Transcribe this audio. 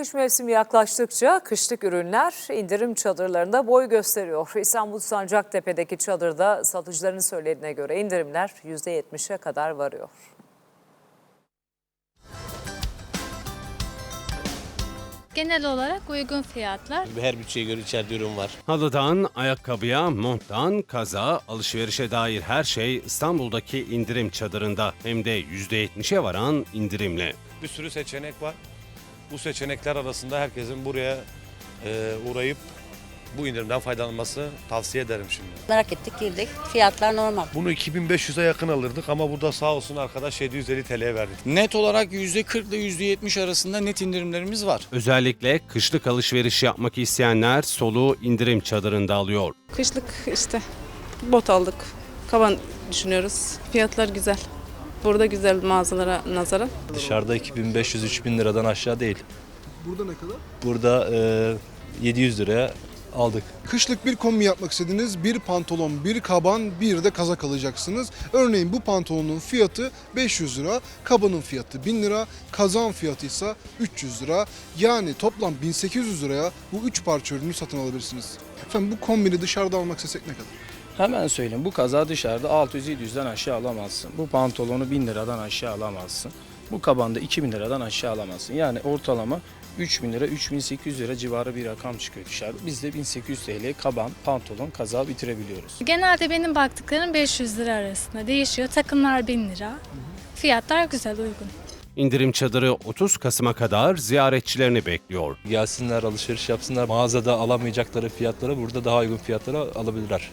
Kış mevsimi yaklaştıkça kışlık ürünler indirim çadırlarında boy gösteriyor. İstanbul Sancaktepe'deki çadırda satıcıların söylediğine göre indirimler %70'e kadar varıyor. Genel olarak uygun fiyatlar. Her bütçeye göre içeride ürün var. Halıdan ayakkabıya, monttan kaza, alışverişe dair her şey İstanbul'daki indirim çadırında hem de %70'e varan indirimle. Bir sürü seçenek var. Bu seçenekler arasında herkesin buraya e, uğrayıp bu indirimden faydalanması tavsiye ederim şimdi. Merak ettik girdik. Fiyatlar normal. Bunu 2500'e yakın alırdık ama burada sağ olsun arkadaş 750 TL'ye verdik. Net olarak %40 ile %70 arasında net indirimlerimiz var. Özellikle kışlık alışveriş yapmak isteyenler soluğu indirim çadırında alıyor. Kışlık işte bot aldık. Kaban düşünüyoruz. Fiyatlar güzel. Burada güzel mağazalara nazaran. Dışarıda 2500-3000 liradan aşağı değil. Burada ne kadar? Burada e, 700 liraya aldık. Kışlık bir kombi yapmak istediniz. Bir pantolon, bir kaban, bir de kazak alacaksınız. Örneğin bu pantolonun fiyatı 500 lira, kabanın fiyatı 1000 lira, kazağın fiyatı ise 300 lira. Yani toplam 1800 liraya bu 3 parça ürünü satın alabilirsiniz. Efendim bu kombini dışarıda almak istesek ne kadar? Hemen söyleyeyim bu kaza dışarıda 600-700'den aşağı alamazsın. Bu pantolonu 1000 liradan aşağı alamazsın. Bu kabanda 2000 liradan aşağı alamazsın. Yani ortalama 3000 lira 3800 lira civarı bir rakam çıkıyor dışarıda. Biz de 1800 TL kaban, pantolon, kaza bitirebiliyoruz. Genelde benim baktıklarım 500 lira arasında değişiyor. Takımlar 1000 lira. Fiyatlar güzel uygun. İndirim çadırı 30 Kasım'a kadar ziyaretçilerini bekliyor. Gelsinler alışveriş yapsınlar. Mağazada alamayacakları fiyatlara burada daha uygun fiyatlara alabilirler.